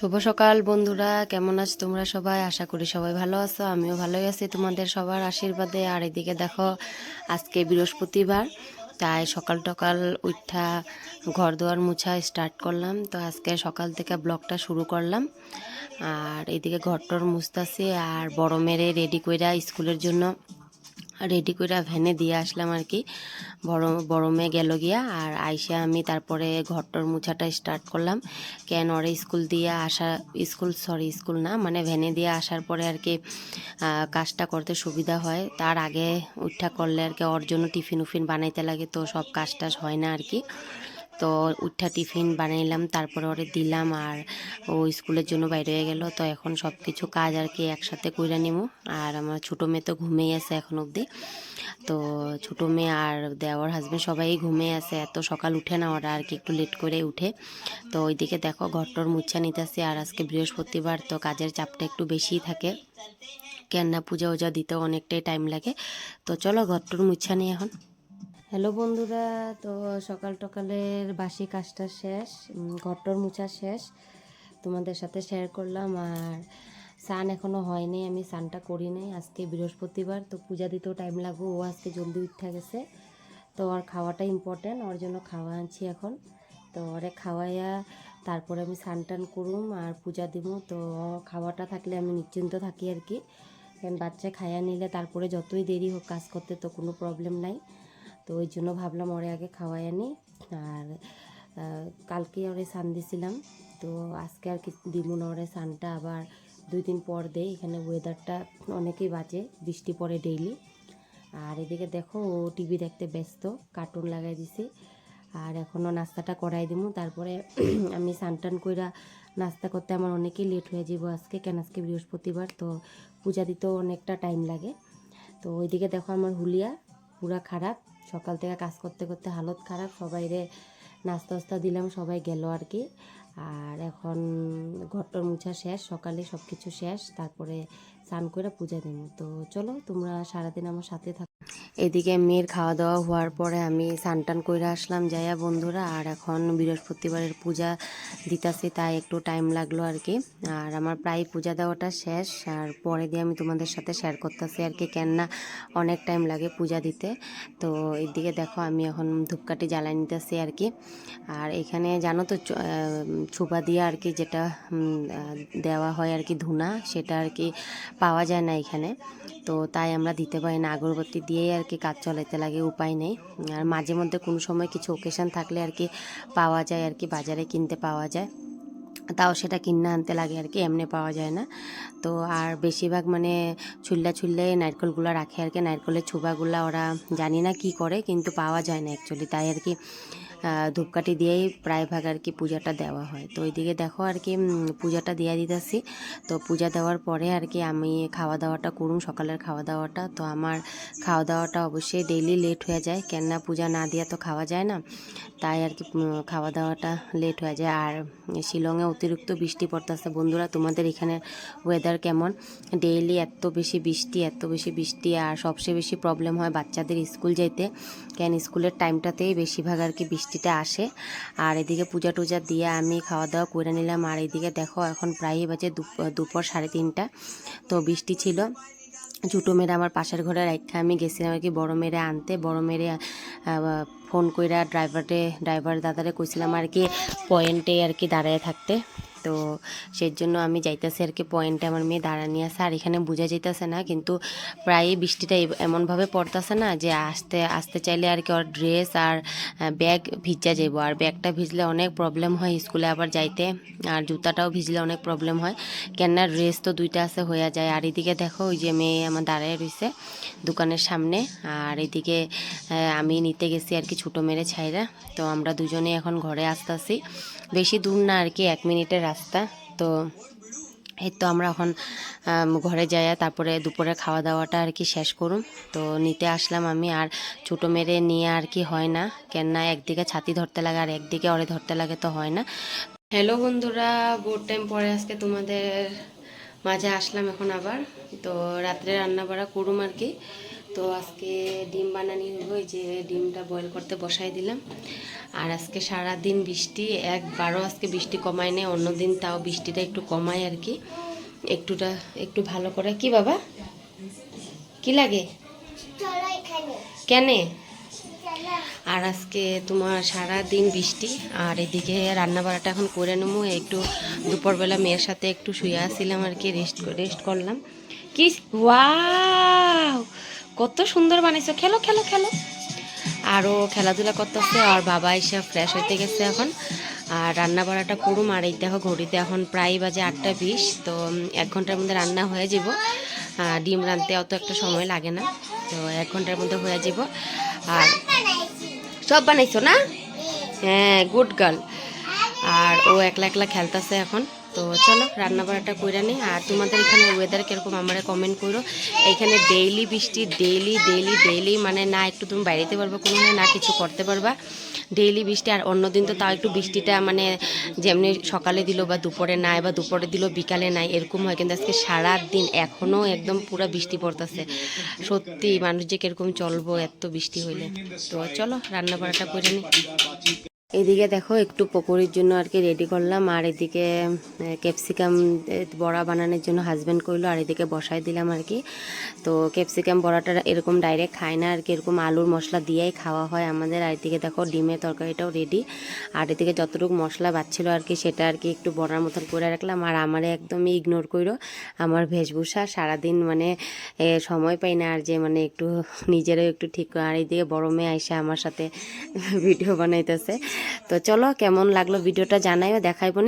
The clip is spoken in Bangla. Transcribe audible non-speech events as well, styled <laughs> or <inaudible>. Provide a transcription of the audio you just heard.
শুভ সকাল বন্ধুরা, কেমন আছো তোমরা সবাই? আশা করি সবাই ভালো আছো, আমিও ভালোই আছি তোমাদের সবার আশীর্বাদে। আর এদিকে দেখো, আজকে বৃহস্পতিবার, তাই সকাল টকাল উঠা ঘর দুয়ার মুছা স্টার্ট করলাম। তো আজকে সকাল থেকে ব্লগটা শুরু করলাম। আর এদিকে ঘরটর মুছতাছি, আর বড় মেরে রেডি কইরা স্কুলের জন্য রেডি করে ভ্যানে দিয়ে আসলাম আর কি বড় বড় মেয়ে গেল গিয়া, আর আইসা আমি তারপরে ঘরটর মুছাটা স্টার্ট করলাম। কেন ওরা স্কুল দিয়ে আসা স্কুল সরি স্কুল না মানে ভ্যানে দিয়ে আসার পরে আর কি কাজটা করতে সুবিধা হয়। তার আগে উঠা করলে আর কি ওর জন্য টিফিন উফিন বানাইতে লাগে, তো সব কাজ টাজ হয় না আর কি তো উঠা টিফিন বানাইলাম, তারপরে ওরে দিলাম আর ও স্কুলের জন্য বাইরে হয়ে গেল। তো এখন সব কিছু কাজ আর কি একসাথে কইরা নিমু। আর আমার ছোটো মেয়ে তো ঘুমেই আছে এখন অবধি। তো ছোটো মেয়ে আর দেওয়ার হাজবেন্ড সবাই ঘুমিয়ে আছে, এত সকাল উঠে না ওরা আর কি একটু লেট করে উঠে। তো ওইদিকে দেখো ঘরটর মুচ্ছা নিতেছে আর আজকে বৃহস্পতিবার, তো কাজের চাপটা একটু বেশিই থাকে। কেননা পূজা ওজা দিতেও অনেকটাই টাইম লাগে। তো চলো ঘরটর মুচ্ছা নিয়ে এখন। হ্যালো বন্ধুরা, তো সকাল টকালের বাসি কাজটা শেষ ঘরটর মুছা শেষ। তোমাদের সাথে শেয়ার করলাম আর স্নান এখনও হয়নি, আমি স্নানটা করি নাই। আজকে বৃহস্পতিবার, তো পূজা দিতেও টাইম লাগবে, ও আজকে জলদি উঠে গেছে। তো ওর খাওয়াটা ইম্পর্টেন্ট ওর জন্য খাওয়া আনছি এখন। তো ওরে খাওয়াইয়া তারপরে আমি স্নান টান করুম আর পূজা দিব তো খাওয়াটা থাকলে আমি নিশ্চিন্ত থাকি আর কি। কারণ বাচ্চা খাইয়া নিলে তারপরে যতই দেরি হোক কাজ করতে, তো কোনো প্রবলেম নাই। তো ওই জন্য ভাবলাম ওরে আগে খাওয়াই আনি। আর কালকে ওরে সান দিছিলাম। তো আজকে আর কি দিব না ওরে সানটা আবার দুই দিন পর দেই। এখানে ওয়েদারটা অনেকই বাজে, বৃষ্টি পড়ে ডেইলি আর এদিকে দেখো ও টিভি দেখতে ব্যস্ত কার্টুন লাগাই দিছি। আর এখনও নাস্তাটা করাই দিব তারপরে <clears throat> আমি সানটান কইরা নাস্তা করতে আমার অনেকেই লেট হয়ে যাব আজকে, কেন আজকে বৃহস্পতিবার? তো পূজা দিতেও অনেকটা টাইম লাগে। তো ওইদিকে দেখো আমার হুলিয়া, পুরা খারাপ। সকাল থেকে কাজ করতে করতে হালত খারাপ সবাই রে নাস্তা টাস্তা দিলাম, সবাই গেল আর কি। আর এখন ঘরটর মুছা শেষ, সকালে সব কিছু শেষ, তারপরে স্নান করে পূজা দেব তো চলো, তোমরা সারাদিন আমার সাথে থাকো এদিকে মেয়ের খাওয়া দাওয়া হওয়ার পরে আমি সানটান কইরা আসলাম যাইয়া বন্ধুরা। আর এখন বৃহস্পতিবারের পূজা দিতাছি, তাই একটু টাইম লাগল আর কি আর আমার প্রায় পূজা দেওয়াটা শেষ। আর পরে দিয়ে আমি তোমাদের সাথে শেয়ার করতেছি আর কি কেননা অনেক টাইম লাগে পূজা দিতে। তো এইদিকে দেখো, আমি এখন ধূপকাঠি জ্বালাই নিতেছি আর কি আর এখানে জানো তো ছোপা দিয়ে আর কি যেটা দেওয়া হয় আর কি ধুনা, সেটা আর কি পাওয়া যায় না এখানে। তো তাই আমরা দিতে পারি না। আগরবাতি দিয়েই কি কাজ চলাইতে লাগে, উপায় নেই। আর মাঝে মধ্যে কোনো সময় কিছু ওকেশন থাকলে আর কি পাওয়া যায় আর কি বাজারে কিনতে পাওয়া যায়। তাও সেটা কিনে আনতে লাগে আর কি এমনি পাওয়া যায় না। তো আর বেশিরভাগ মানে ছুল্লা ছুললে নারকেলগুলো রাখে আর কি নারকেলের ছুবাগুলো ওরা জানি না কি করে, কিন্তু পাওয়া যায় না অ্যাকচুয়ালি তাই আর কি ধূপকাঠি দিয়েই প্রায় ভাগ আর কি পূজাটা দেওয়া হয়। তো ওইদিকে দেখো আর কি পূজাটা দিয়ে দিতেছি। তো পূজা দেওয়ার পরে আর কি আমি খাওয়া দাওয়াটা করুন, সকালের খাওয়া দাওয়াটা। তো আমার খাওয়া দাওয়াটা অবশ্যই ডেইলি লেট হয়ে যায়। কেননা পূজা না দিয়ে তো খাওয়া যায় না। তাই আর কি খাওয়া দাওয়াটা লেট হয়ে যায়। আর শিলংয়ে অতিরিক্ত বৃষ্টি পড়তেছে। বন্ধুরা, তোমাদের এখানে ওয়েদার কেমন? ডেইলি এত বেশি বৃষ্টি, এত বেশি বৃষ্টি আর সবচেয়ে বেশি প্রবলেম হয় বাচ্চাদের স্কুল যেতে কেন স্কুলের টাইমটাতেই বেশিরভাগ আর কি বৃষ্টিটা আসে। আর এদিকে পূজা টুজা দিয়ে আমি খাওয়া দাওয়া করে নিলাম। আর এদিকে দেখো এখন প্রায়ই বাজে দুপ- দুপুর সাড়ে তিনটা। তো বৃষ্টি ছিল। ছোটো মেয়েরা আমার পাশের ঘরে রাখা আমি গেছিলাম আর কি বড়ো মেয়েরে আনতে। বড়ো মেয়েরে ফোন কইরা ড্রাইভারে ড্রাইভার দাদারে কইছিলাম আর কি পয়েন্টে আর কি দাঁড়ায় থাকতে। তো সেই জন্য আমি যাইতেছি আর কি পয়েন্টে আমার মেয়ে দাঁড়া নিয়ে আছে আর এখানে বোঝা যাইতেছে না, কিন্তু প্রায়ই বৃষ্টিটা এমনভাবে পড়তেছে না যে আসতে আসতে চাইলে আর কি ওর ড্রেস আর ব্যাগ ভিজা যাইব। আর ব্যাগটা ভিজলে অনেক প্রবলেম হয় স্কুলে আবার যাইতে। আর জুতাটাও ভিজলে অনেক প্রবলেম হয়। কেননা ড্রেস তো দুইটা আছে হয়ে যায়। আর এদিকে দেখো, ওই যে মেয়ে আমার দাঁড়ায় রয়েছে দোকানের সামনে। আর এদিকে আমি নিতে গেছি আর কি ছোটো মেরে ছাইরা। তো আমরা দুজনে এখন ঘরে আসতেছি। বেশি দূর না আর কি, এক মিনিটের রাস্তা। তো এই তো আমরা এখন ঘরে যাই, তারপরে দুপুরে খাওয়া দাওয়াটা আর কি শেষ করুম। তো নিতে আসলাম আমি, আর ছোটো মেরে নিয়ে আর কি হয় না। কেননা একদিকে ছাতি ধরতে লাগে, আর একদিকে অরে ধরতে লাগে তো হয় না। হ্যালো বন্ধুরা বহুত টাইম পরে আজকে তোমাদের মাঝে আসলাম এখন আবার। তো রাত্রে রান্না বাড়া করুম আর কি। তো আজকে ডিম বানানি এই যে ডিমটা বয়েল করতে বসাই দিলাম। আর আজকে সারা দিন বৃষ্টি, একবারও আজকে বৃষ্টি কমায় নেই অন্য দিন তাও বৃষ্টিটা একটু কমায় আর কি। একটুটা, একটু ভালো করে। কি বাবা? কি লাগে? কেনে? আর আজকে তোমার সারা দিন বৃষ্টি, আর এদিকে রান্না বাড়াটা এখন করে নেব। একটু দুপুরবেলা মেয়ের সাথে একটু শুয়ে আসছিলাম আর কি রেস্ট রেস্ট করলাম। কি ওয়াও কত সুন্দর বানাইছো। খেলো খেলো খেলো। আরও খেলাধুলা করতেছে, আর বাবা এসে ফ্রেশ হইতে গেছে এখন। আর রান্না বাড়াটা করুম, আর এই দেখো ঘড়িতে এখন প্রায় বাজে আটটা বিশ, তো এক ঘণ্টার মধ্যে রান্না হয়ে যাব। ডিম রাঁধতে অত একটা সময় লাগে না, তো এক ঘণ্টার মধ্যে হয়ে যাব। আর সব বানাইছো না? হ্যাঁ গুড গার্ল আর ও একলা একলা খেলতেছে এখন। তো চলো রান্না বাড়াটা কইরা নি আর তোমাদের এখানে ওয়েদার কীরকম আমরা কমেন্ট করো। এখানে ডেইলি বৃষ্টি ডেইলি ডেইলি ডেইলি মানে না একটু তুমি বাইরেতে পারবা কোনো না কিছু করতে পারবা। ডেইলি বৃষ্টি আর অন্য দিন তো তাও একটু বৃষ্টিটা মানে যেমনি সকালে দিল বা দুপুরে নাই বা দুপুরে দিল, বিকালে নাই, এরকম হয়। কিন্তু আজকে সারা দিন এখনও একদম পুরো বৃষ্টি পড়তেছে। সত্যি মানুষ যে কীরকম চলবো, এত বৃষ্টি হইলে। তো চলো রান্না বাড়াটা করে নি এদিকে দেখো একটু পকোড়ির জন্য আর কি রেডি করলাম। আর এদিকে ক্যাপসিকাম বড়া বানানোর জন্য হাজব্যান্ড করল আর এদিকে বসাই দিলাম আর কি। তো ক্যাপসিকাম বড়াটা এরকম ডাইরেক্ট খায় না আর কি, এরকম আলুর মশলা দিয়েই খাওয়া হয় আমাদের। আর এদিকে দেখো ডিমের তরকারিটাও রেডি আর এদিকে যতটুকু মশলা বাচ্ছিল আর কি, সেটা আর কি একটু বড়ার মতন করে রাখলাম। আর আমারে একদমই ইগনোর করো আমার বেশভূষা সারাদিন মানে সময় পাই না আর যে মানে একটু নিজেরও একটু ঠিক আর এইদিকে বড় মেয়ে আইসা আমার সাথে <laughs> ভিডিও বানাইতেছে। তো চলো কেমন লাগল ভিডিওটা জানাইও দেখাইবো